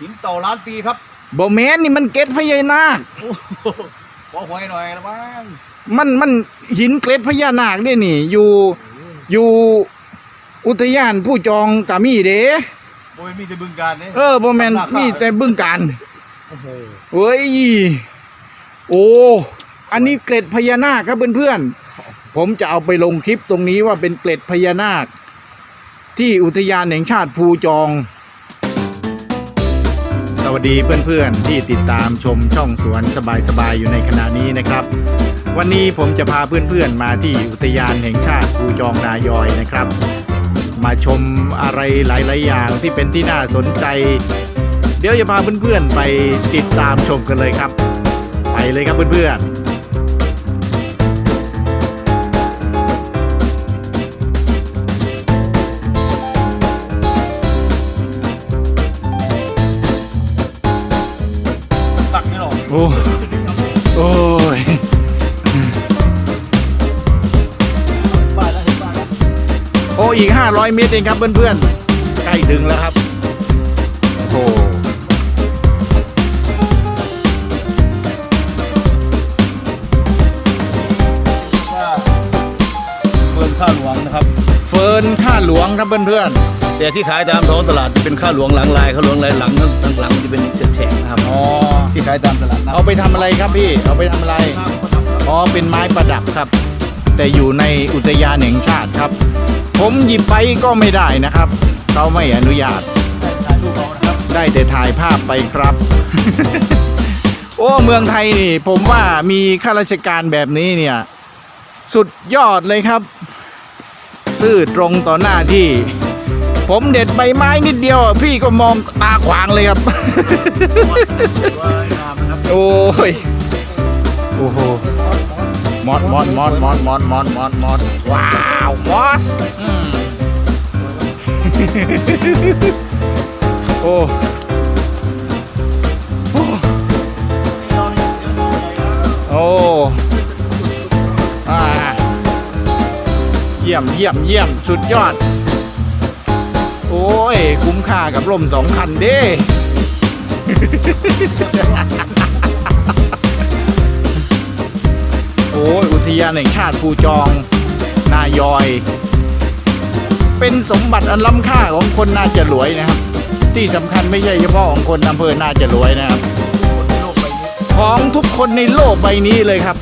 หินเต่าล้านปีครับบ่แม่นนี่มันเกล็ดพญานาคโอ้โหขอหวยหน่อยละมั้งมันมันหินเกล็ดพญานาคนี่นี่ อยู่อยู่อุทยานผู้จองกามีเด้โอ้ยมีแต่บึงการเนี่ยเออบ่แม่นมีแต่บึงการโอ้โหเฮ้ยโอ้อันนี้เกล็ดพญานาคครับเพื่อนๆผมจะเอาไปลงคลิปตรงนี้ว่าเป็นเกล็ดพญานาค ที่อุทยานแห่งชาติภูจองส วัสดีเพื่อนๆ ที่ติดตามชมช่องสวนสบายๆ อยู่ในขณะนี้นะครับ วันนี้ผมจะพาเพื่อนๆ มาที่อุทยานแห่งชาติภูจองนายอยนะครับ มาชมอะไรหลายๆ อย่างที่เป็นที่น่าสนใจ เดี๋ยวจะพาเพื่อนๆ ไปติดตามชมกันเลยครับ ไปเลยครับเพื่อนๆ โอ้โอ้ยบ้านแล้วเห็นบ้านแล้วโอ้อีก 500 เมตรเองครับเพื่อนๆ ใกล้ถึงแล้วครับ โอ้ว่าเฟิร์นข้าหลวงนะครับ เฟิร์นข้าหลวงครับเพื่อน แต่ที่ขายตามท้องตลาดจะเป็นข้าหลวงหลังลายข้าหลวงลายหลังหลังหลังมันจะเป็นแฉกๆนะครับๆอ๋อที่ขายตามตลาดนะเอาไปทำอะไรครับพี่ เอาไปทำอะไร อ๋อ เป็นไม้ประดับครับ แต่อยู่ในอุทยานแห่งชาติครับ ผมหยิบไปก็ไม่ได้นะครับ เขาไม่อนุญาต ถ่ายรูปเอานะครับได้แต่ถ่ายภาพไปครับ โอ้ เมืองไทยนี่ ผมว่ามีข้าราชการแบบนี้เนี่ย สุดยอดเลยครับ ซื่อตรงต่อหน้าที่ ผมเด็ดใบไม้นิดเดียวอะพี่ก็มองตาขวางเลยครับ โอ้ย โอ้โหมอดมอดมอดมอดมอดมอดมอดมอดว้าวมอสโอ้โอ้โอ้อาเยี่ยมเยี่ยมเยี่ยมสุดยอด ย คุ้มค่ากับร่มสองคันเด้ โอ้ย อุทยานแห่งชาติภูจอง นายอย เป็นสมบัติอันล้ำค่าของคนน่าจะรวยนะครับ ที่สำคัญไม่ใช่เฉพาะของคนอำเภอน่าจะรวยนะครับคนในโลกใบนี้ของทุกคนในโลกใบนี้เลยครับ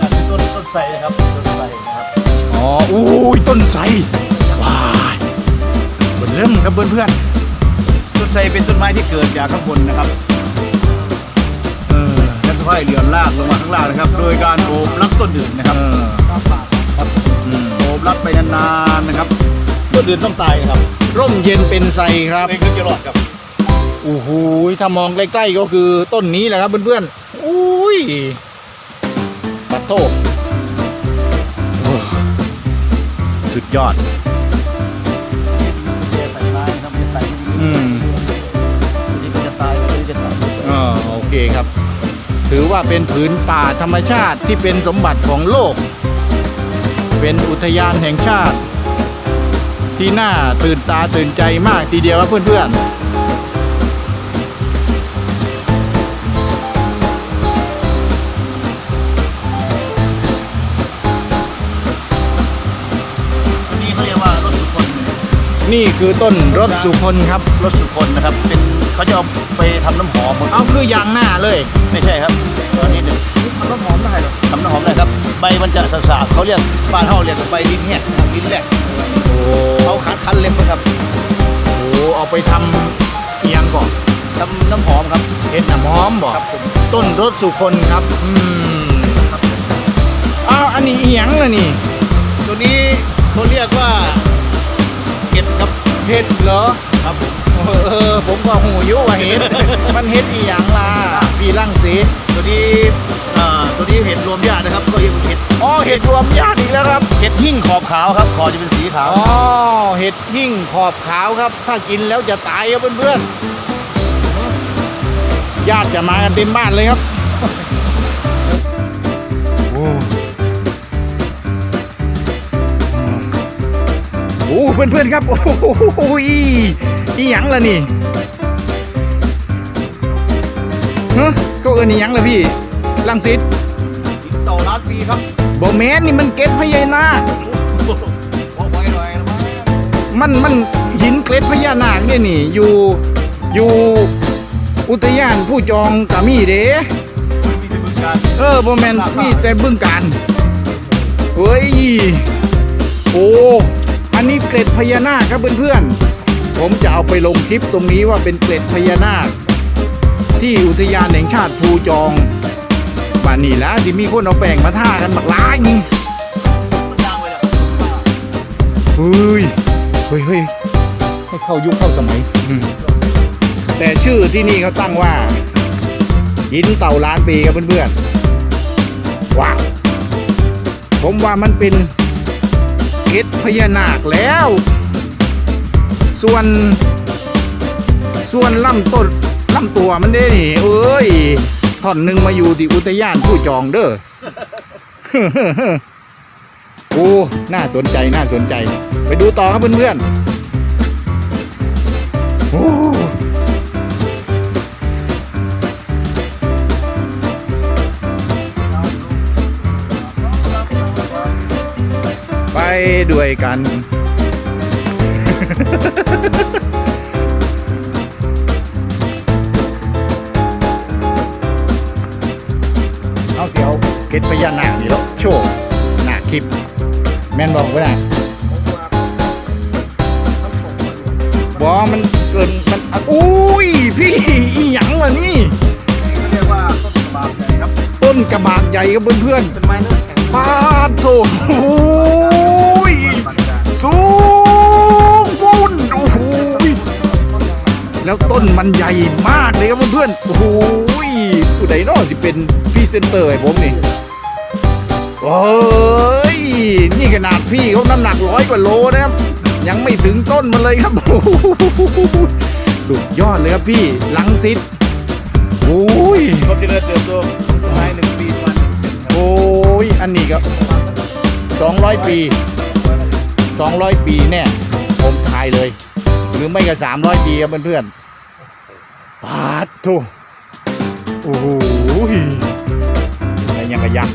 อันนี้ต้นต้นไทรนะครับต้นไทรนะครับอ๋ออู้ยต้นไทรว้ายเริ่ม ครับเพื่อนต้นไทรเป็นต้นไม้ที่เกิดจากข้างบนนะครับๆเออแล้วค่อยๆเลื่อนลากลงมาข้างล่างนะครับ โดยการโอบรับต้นอื่นนะคเอรับออืมโอบรับไปนานๆนะครับต้นอื่นต้องตายครับร่มเย็นเป็นไทรครับเองก็จะรอดครับโอ้โหถ้ามองใกล้ๆก็คือต้นนี้แหละครับเพื่อนๆอุ้ยปัดโตโอ้สุดยอดาโอเคครับ ถือว่าเป็นผืนป่าธรรมชาติที่เป็นสมบัติของโลก เป็นอุทยานแห่งชาติ ที่น่าตื่นตาตื่นใจมากทีเดียวครับเพื่อนๆอันนี้เขาเรียกว่ารถสุคนนี่คือต้นรถสุคนครับ รถสุคนนะครับ เป็น เขาจะเอาไปทำน้ำหอมเอาคือยางหน้าเลยไม่ใช่ครับตัวนี้หนึ่งทำน้ำหอมได้หรอทำน้ำหอมได้ครับ ใบมันจะสาบๆเขาเรียกบ้านเฮาเรียกว่าใบลิ้นแหกนะครับลิ้นแหลกโอ้เขาคัดคันเล็บนะครับโหเอาไปทำเอียงก่อนทำน้ำหอมครับเห็ดน้ำหอมบอกครับผมต้นรถสุคนครับอืมอ้าวอันนี้เอียงนะนี่ ตัวนี้เขาเรียกว่าเก็ดครับ เห็ดเหรอครับผมเออเออผมก็หูอยุว่าเห็ด มันเห็ดอีหยังล่ะพี่ลังสีตัวนี้อ่าตัวนี้เห็ดรวมญาตินะครับก็เรียกว่าเห็ดอ๋อเห็ดรวมญาติอีกแล้วครับ เห็ดหิ่งขอบขาวครับขอบจะเป็นสีขาว อ๋อเห็ดหิ่งขอบขาวครับ ถ้ากินแล้วจะตายครับเพื่อนๆญาติจะมากันเต็มบ้านเลยครับโอ้ โอ้เพื่อนๆครับ โอ้โหอีหยังล่ะนี่ฮะก็เอินอีหยังล่ะพี่ลังสิตหินเต่าล้านปีครับบ่แม่นนี่มันเกล็ดพญานาคบอกไว้หน่อยนะมั้งมันมันหินเกล็ดพญานาคเนี่ยนี่อยู่อยู่อุทยานผู้จองกะมีเด้มันมีในเมืองการเออบ่แม่นมีแต่บึงการเฮ้ยโอ้ อันนี้เกล็ดพญานาคครับเพื่อนๆ ผมจะเอาไปลงคลิปตรงนี้ว่าเป็นเกล็ดพญานาค ที่อุทยานแห่งชาติภูจองป่านนี้แล้วที่มีคนเอาแป้งมาท่ากันบักล้ายนี่มันยางเฮ้ยเฮ้ยเฮ้ยให้เข้ายุคเข้าสมัย แต่ชื่อที่นี่เขาตั้งว่าหินเต่าล้านปีครับเพื่อนๆว้าวผมว่ามันเป็น เกล็ดพญานาคแล้ว ส่วน ส่วนลำต้นลำตัวมันได้นี่เอ้ยท่อนหนึ่งมาอยู่ที่อุทยานผู้จองเด้อโอ้น่าสนใจน่าสนใจ ไปดูต่อครับเพื่อนๆ ด้วยกัน เอาเดี๋ยวเก็ดพญานาคนี่แล้วโชว์หน้าคลิป แม่นบอกว่าไงบอมันเกินมันอะอุ้ยพี่อีหยังล่ะนี่เขาเรียกว่าต้นกระบาดใหญ่ครับต้นกระบากใหญ่ครับเพื่อนเป็นไม้เนื้อแข็งๆปาดโถโอ้ยปันกลาง สูงปุ่นโอ้โหแล้วต้นมันใหญ่มากเลยครับเพื่อนๆโอ้โหผู้ใดเนอสิเป็นพรีเซนเตอร์ให้ผมนี่โอ้ยนี่ขนาดพี่เขาน้ำหนักร้อยกว่าโลนะครับ ยังไม่ถึงต้นมันเลยครับโอ้โหสุดยอดเลยครับพี่ลังสิตโอ้ยเขาจะเริ่มเติบโตต้นไม้หนึ่งปีประมาณหนึ่งเซนครับโอ้ยอันนี้ก็200 ปี 200 ปีแน่ผมทายเลย หรือไม่ก็ 300 ปีครับเพื่อนๆปาดโถโอ้โหอะไรยังกระยักษ์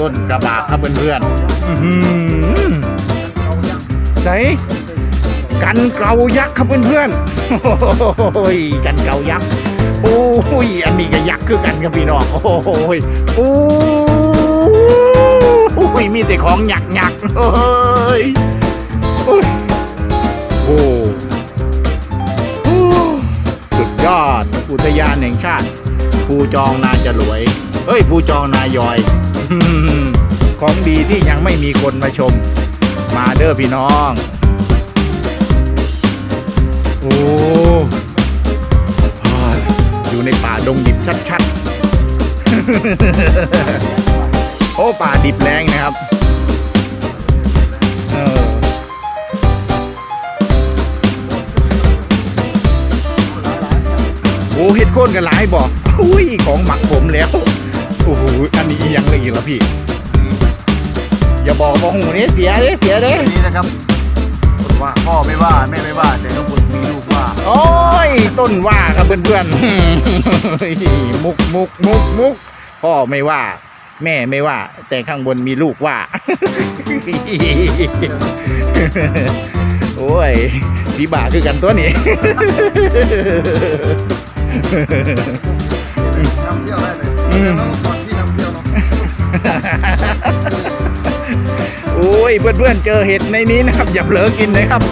ต้นกระบากครับเพื่อนๆใส่กันเกลายักษ์ครับเพื่อนๆโอ้ยกันเกลายักษ์โอ้ยอันนี้ก็ยักษ์คือกันครับพี่น้องโอ้ยโอ้ ยมีแต่ของหยักหยักเฮ้ยโอ้โอ้โอ้สุดยอด อุทยานแห่งชาติภูจองนาจะรวย เฮ้ยภูจองนายอย ของดีที่ยังไม่มีคนมาชม มาเด้อพี่น้อง โอ้อ่าอยู่ในป่าดงดิบชัดๆ โอ้ป่าดิบแรงนะครับเออโอ้เห็ดโค่นกันหลายบอกอุ้ยของหมักผมแล้ว โอ้โห อันนี้อีหยังเลยอีกแล้วพี่ อย่าบอกว่าหูนี้เสียเด้เสียเด้ทีนี้นะครับคนว่าพ่อไม่ว่าแม่ไม่ว่า แต่ข้างบนมีลูกว่า โอ้ย ต้นว่าครับเพื่อนๆ มุกมุกมุกมุกพ่อไม่ว่า แม่ไม่ว่า แต่ข้างบนมีลูกว่า โอ้ยพี่บ่าคือกันตัวนี้นำเที่ยวได้เลยอืมแล้วสอนพี่นำเที่ยวเนาะโอ้ยเพื่อนๆเจอเห็ดในนี้นะครับ อย่าเผลอกินนะครับ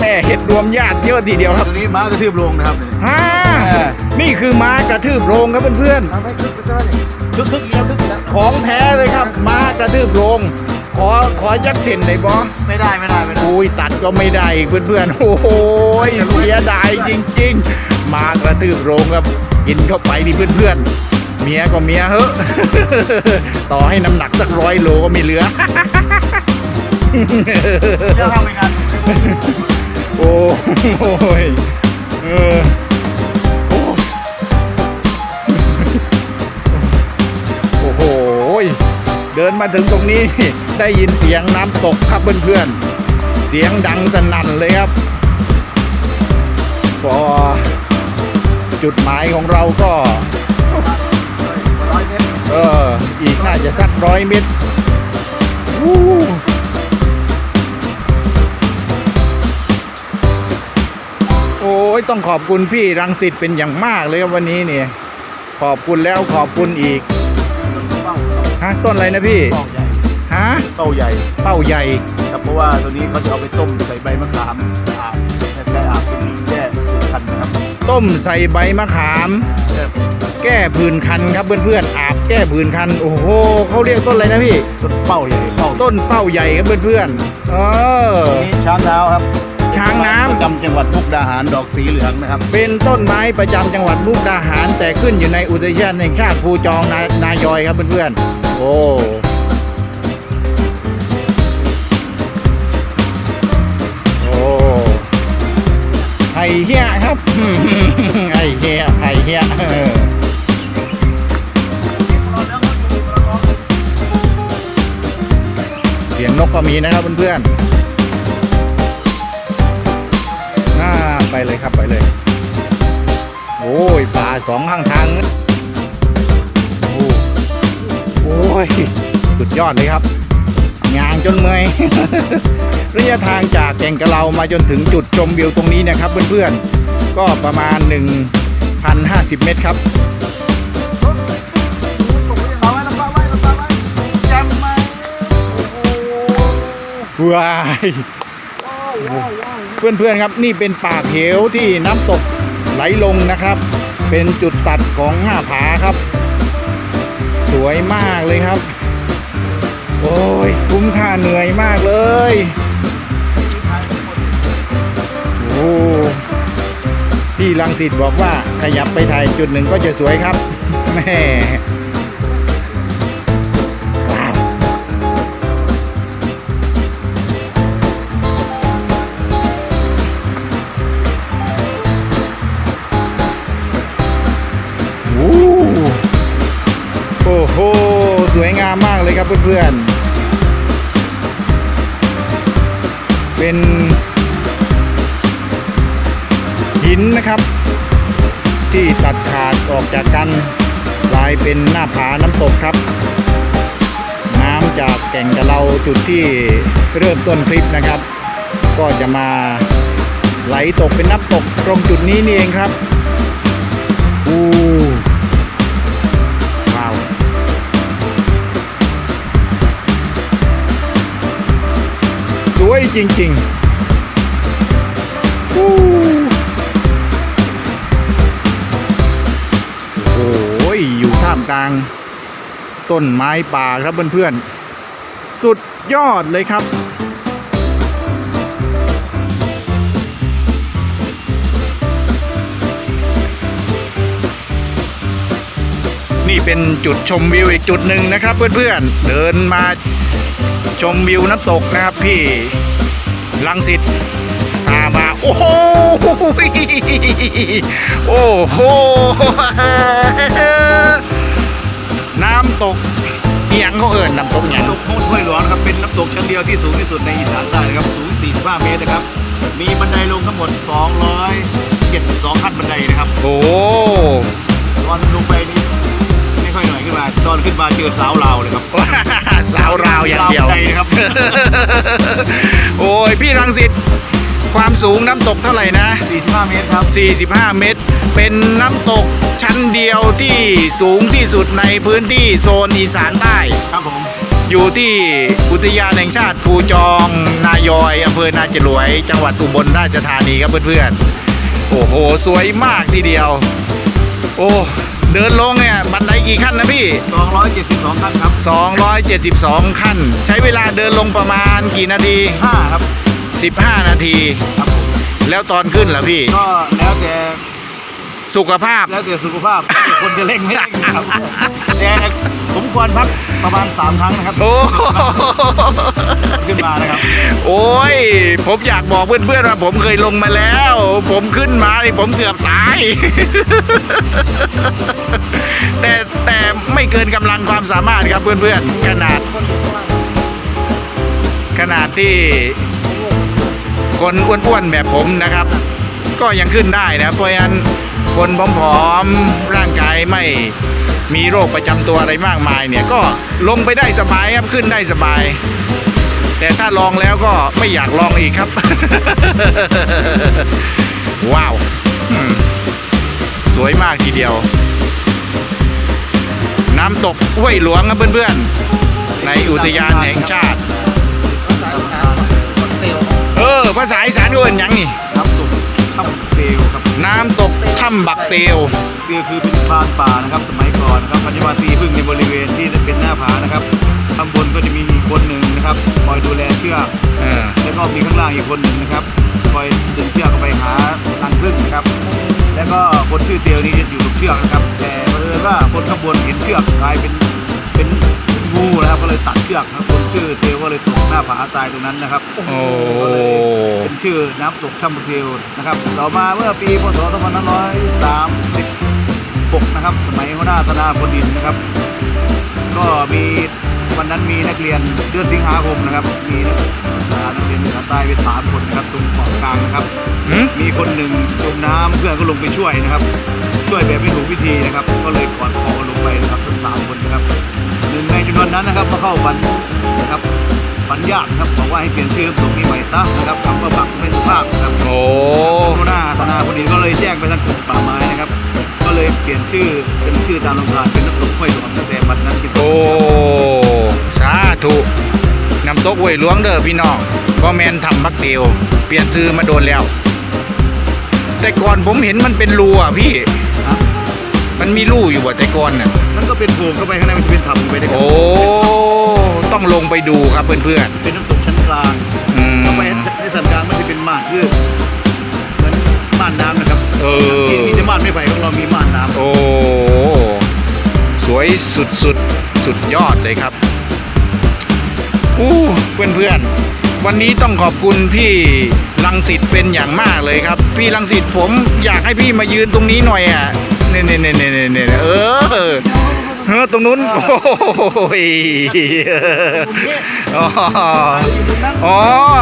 แม่เห็ดรวมญาติเยอะทีเดียวครับตัวนี้ม้ากระทืบลงนะครับฮ่าเออนี่คือม้ากระทืบโรงครับเพื่อนๆทำให้ คึกคึกคึกอีกแล้วคึกอีกแล้วของแท้เลยครับ มากระทืบโรงขอขอยักเส้นได้บ่ไม่ได้ไม่ได้ไม่ได้อุ้ยตัดก็ไม่ได้อีกเพื่อนๆ โอ้โหยเสียดายจริง ๆ มากระทืบโรงครับกินเข้าไปนี่เพื่อนๆ เมียก็เมียเฮ้อต่อให้น้ำหนักสักร้อยโลก็ไม่เหลือเที่ยวทำไปงานโอ้ยเออ เดินมาถึงตรงนี้ได้ยินเสียงน้ำตกครับเพื่อนๆ เสียงดังสนั่นเลยครับ พอจุดหมายของเราก็เอออีกน่าจะสักร้อยเมตรวู้โอ้ยต้องขอบคุณพี่รังสิตเป็นอย่างมากเลยวันนี้เนี่ย ขอบคุณแล้วขอบคุณอีกะต้นอะไรนะพี่เป้าใหญ่ฮะเป้าใหญ่เป้าใหญ่ครับเพราะว่าตัวนี้เขาจะเอาไปต้มใส่ใบมะขามอาบแค่อาบเป็นแก้คันนะครับต้มใส่ใบมะขาม แก้ผื่นคันครับเพื่อนๆอาบแก้ผื่นคันโอ้โหเขาเรียกต้นอะไรนะพี่ต้นเป้าใหญ่เป้าต้นเป้าใหญ่ครับเพื่อนๆเออนี้ช้างดาวครับช้างน้ำประจำจังหวัดมุกดาหารดอกสีเหลืองนะครับ เป็นต้นไม้ประจำจังหวัดมุกดาหาร แต่ขึ้นอยู่ในอุทยานแห่งชาติภูจองนานายอยครับเพื่อนๆ โอ้โอ้ไห่เหี้ยครับไห่เหี้ยไห่เหี้ยเสียงนกก็มีนะครับเพื่อนๆน่าไปเลยครับไปเลย โอ้ยป่าสองข้างทาง อ้ย สุดยอดเลยครับงางจนเมื่อยระยะทางจากแก่งกะเรามาจนถึงจุดชมวิวตรงนี้นะครับเพื่อนๆ ก็ประมาณ 1,050 เมตรครับเอาไว้แล้วปะไว้แล้วปะไว้จำไหมว้ายเพื่อนๆครับนี่เป็นปากเหวที่น้ำตกไหลลงนะครับ เป็นจุดตัดของห้าผาครับ วยมากเลยครับ โอ้ยคุ้มค่าเหนื่อยมากเลยโอ้พี่ลังสิตบอกว่าขยับไปถ่ายจุดหนึ่งก็จะสวยครับแม่ สวยงามมากเลยครับเพื่อนๆ เป็นหินนะครับ ที่ตัดขาดออกจากกันกลายเป็นหน้าผาน้ำตกครับ น้ำจากแก่งกะเราจุดที่เริ่มต้นคลิปนะครับ ก็จะมาไหลตกเป็นน้ำตกตรงจุดนี้นี่เองครับอู้ วยจริงๆอู้โอ้ยอยู่ท่ามกลาง ต้นไม้ป่าครับเพื่อนๆ สุดยอดเลยครับนี่เป็นจุดชมวิวอีกจุดหนึ่งนะครับเพื่อนๆ เดินมาชมวิวน้ำตกนะครับพี่ ลังสิตพามา โอ้โหโอ้โหน้ำตกเอียงเขาเอิญน้ำตกอย่างน้ำตกโคตรห้วยหลวงครับเป็นน้ำตกชั้นเดียวที่สูงที่สุดในอีสานใต้นะครับสูง 45 เมตรนะครับ มีบันไดลงทั้งหมด 272 ขั้นบันไดนะครับ โอ้ตอนลงไปนี่ไม่ค่อย หน่อยขึ้นมาตอนขึ้นมาเจอสาวลาวเลยครับ สาวราวอย่างเดียวรบันไนะครับ โอ้ยพี่รังสิตความสูงน้ำตกเท่าไหร่นะ 45 เมตรครับ 45 เมตร เป็นน้ำตกชั้นเดียวที่สูงที่สุดในพื้นที่โซนอีสานใต้ ครับผม อยู่ที่อุทยานแห่งชาติภูจองนายอยอำเภอนาจรวย จังหวัดอุบลราชธานีครับเพื่อนๆ โอ้โห สวยมากทีเดียว โอ้ เดินลงเนี่ยบันไดกี่ขั้นนะพี่ 272ขั้นครับ272 ขั้น ใช้เวลาเดินลงประมาณกี่นาที 5ครับ15 นาที ครับผมแล้วตอนขึ้นล่ะพี่ ก็แล้วแต่ สุขภาพ แล้วแต่สุขภาพคนจะเร่งไม่เร่งครับแต่สมควรพักประมาณ3ครั้งนะครับโอ้ขึ้นมานะครับ โอ้ย ผมอยากบอกเพื่อนๆว่าผมเคยลงมาแล้ว ผมขึ้นมานี่ผมเกือบตาย แต่แต่ไม่เกินกำลังความสามารถครับเพื่อนๆขนาด ขนาดที่คนอ้วนๆแบบผมนะครับ ก็ยังขึ้นได้นะเพราะฉะนั้น คนผอมๆร่างกายไม่มีโรคประจำตัวอะไรมากมายเนี่ยก็ลงไปได้สบายครับขึ้นได้สบาย แต่ถ้าลองแล้วก็ไม่อยากลองอีกครับ ว้าว สวยมากทีเดียว น้ำตกห้วยหลวงครับเพื่อนๆ ในอุทยานแห่งชาติ เออภาษาอีสานก็เป็นยังนี่ ถ้ำเปลวครับน้ำตกถ้ำบักเตียวเปลวคือเป็นพรานป่านะครับสมัยก่อนนะครับปัจจุบันตีพึ่งในบริเวณที่เป็นหน้าผานะครับข้างบนก็จะมีอีกคนหนึ่งนะครับคอยดูแลเชือกเออแล้วก็มีข้างล่างอีกคนหนึ่งนะครับคอยดึงเชือกเข้าไปหารังผึ้งนะครับ แล้วก็คนชื่อเตียวนี่จะอยู่กับเชือกนะครับ แต่เผอิญว่าคนข้างบนเห็นเชือกกลายเป็นเป็นงูนะครับก็เลยตัดเชือกครับคน ชื่อเตียวก็เลยตกหน้าผาตายตรงนั้นนะครับโอ้ก็เลยเป็นชื่อน้ำตกช่ำเทวนะครับ ต่อมาเมื่อปีพศ2536นะครับ สมัยหัวหน้าธนาบดินทร์นะครับ ก็มีวันนั้นมีนักเรียนเดือนสิงหาคมนะครับ มีนักศึกษานักเรียนเหนือใต้ไปสามคนนะครับตรงเกาะกลางนะครับหืมมีคนหนึ่งจมน้ำเพื่อนก็ลงไปช่วยนะครับ ช่วยแบบไม่ถูกวิธีนะครับ ก็เลยกอดคอลงไปนะครับทั้งสามคนนะครับหนึ่ง ในจำนวนนั้นนะครับมาเข้าฝันนะครับฝันญาติครับบอกว่าให้เปลี่ยนชื่อน้ำตกนี้ใหม่ซะนะครับคำว่าบักไม่สุภาพนะครับโอ้หัวหน้าธนาบดินทร์ก็เลยแจ้งไปทางกรมป่าไม้นะครับ ก็เลยเปลี่ยนชื่อเป็นชื่อตามลำพานเป็นน้ำตกห้วยหลวงตั้งแต่บัดนั้นเป็นต้นโอ้สาธุน้ำตกห้วยหลวงเด้อพี่น้องก็แมนทำบักเตียวเปลี่ยนซื้อมาโดนแล้ว แต่ก่อนผมเห็นมันเป็นรูอะพี่ครับ มันมีรูอยู่บ่แต่ก่อนน่ะ มันก็เป็นโพรงเข้าไปข้างในมันจะเป็นถ้ำไปได้ครัโอ้ ต้องลงไปดูครับเพื่อนเป็นน้ำตกชั้นกลางๆอืมเข้าไปในสันกลางมันจะเป็นม่านยืดเหมือนม่านน้ำนะครับเออ ที่มีแต่ม่านไม่ไผ่ของเรามีม่านน้ำโอ้ สวยสุดสุดสุดยอดเลยครับ อู้เพื่อนเพื่อนๆ วันนี้ต้องขอบคุณพี่ลังสิตเป็นอย่างมากเลยครับ พี่ลังสิตผมอยากให้พี่มายืนตรงนี้หน่อยอะเนี่ยเนี่ยเนี่ยเนี่ยเนี่เออเออตรงนู้นโอ้ยอ๋ออ๋อ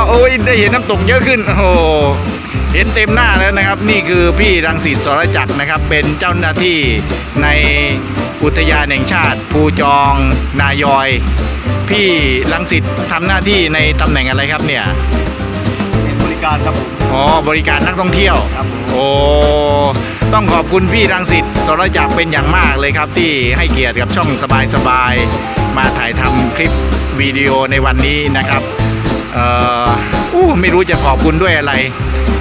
โอ้ยได้เห็นน้ำตกเยอะขึ้นโอ้เห็นเต็มหน้าแล้วนะครับ นี่คือพี่รังสิตสรจักรนะครับ เป็นเจ้าหน้าที่ในอุทยานแห่งชาติ ภูจองนายอย พี่ลังสิตทำหน้าที่ในตำแหน่งอะไรครับเนี่ย การครับผมอ๋อบริการนักท่องเที่ยว ครับผม โอ้ ต้องขอบคุณพี่รังสิตสรจักรเป็นอย่างมากเลยครับ ที่ให้เกียรติกับช่องสบายๆมาถ่ายทำคลิปวิดีโอในวันนี้นะครับ เอ่ออู้ไม่รู้จะขอบคุณด้วยอะไร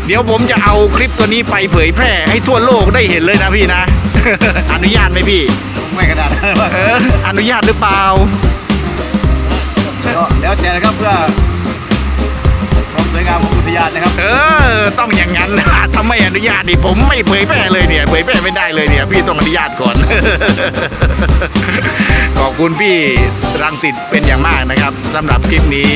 เดี๋ยวผมจะเอาคลิปตัวนี้ไปเผยแพร่ให้ทั่วโลกได้เห็นเลยนะพี่นะ อนุญาตไหมพี่ ไม่ขนาดนั้นเออ อนุญาตหรือเปล่า ก็แล้วแต่นะครับเพื่อความสวยงามของ อุทยานนะครับ เออ ต้องอย่างนั้นนะถ้าไม่อนุญาตนี่ผมไม่เผยแพร่เลยเนี่ย เผยแพร่ไม่ได้เลยเนี่ย พี่ต้องอนุญาตก่อน ขอบคุณพี่รังสิตเป็นอย่างมากนะครับสำหรับคลิปนี้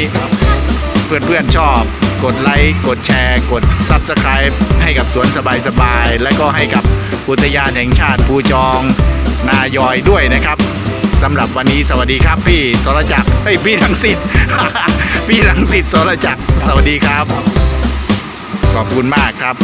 เพื่อนๆชอบกดไลค์ กดแชร์ กด Subscribe ให้กับสวนสบายๆ และก็ให้กับอุทยานแห่งชาติภูจอง นายอยด้วยนะครับสำหรับวันนี้สวัสดีครับพี่สรจักรเฮ้ยพี่รังสิต พี่รังสิตสรจักรสวัสดีครับ ขอบคุณมากครับ